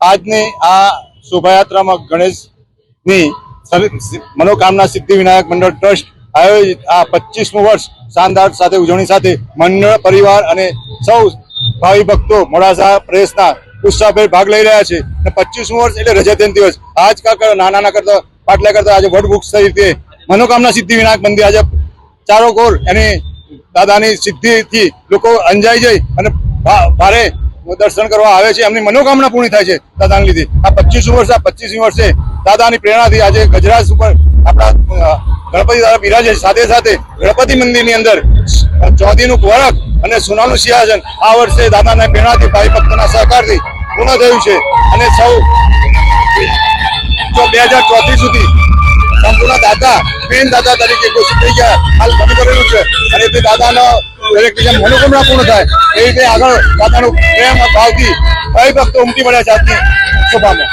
આજની આ શોભાયાત્રામાં ગણેશની મનોકામના સિદ્ધિ વિનાયક મંડળ ટ્રસ્ટ આયોજિત આ પચીસમું વર્ષ શાનદાર સાથે ઉજવણી સાથે મંડળ પરિવાર અને સૌ ભાવિ ભક્તો મોડાસા પ્રેસના ઉત્સાહભેર ભાગ લઈ રહ્યા છે. અને પચીસમું વર્ષ એટલે રજતન દિવસ. આજ કરતા નાના કરતા, પાટલા કરતા આજે વડવૃક્ષ તરીકે મનોકામના સિદ્ધિ વિનાયક મંદિર આજે ચારો ગોર એની દાદાની સિદ્ધિથી લોકો અંજાઈ જઈ અને ભારે દર્શન કરવા આવે છે, એમની મનોકામના પૂર્ણ થાય છે દાદાને લીધે. આ પચીસમી વર્ષ, આ પચીસમી વર્ષે દાદાની પ્રેરણાથી આજે ગજરાજ ઉપર આપણા ગણપતિ દાદા બિરાજે સાથે સાથે ગણપતિ મંદિરની અંદર ચોધીનું વરખ અને સોનાનું સિંહાસન આ વર્ષે દાદાના પ્રેરણાથી ભાઈ ભક્તોના સહકારથી પૂર્ણ થયું છે. અને સૌ બે હજાર ચોથી સુધી સંપૂર્ણ દાદા મેન દાદા તરીકે ઘોષિત થઈ ગયા, હાલ બની કરેલું છે. અને તે દાદાનો દરેક બીજા મનોકામના પૂર્ણ થાય. એ રીતે આગળ દાદાનું પ્રેમ, ભાવથી ભાઈ ભક્તો ઉમટી પડ્યા છે આજની સભામાં.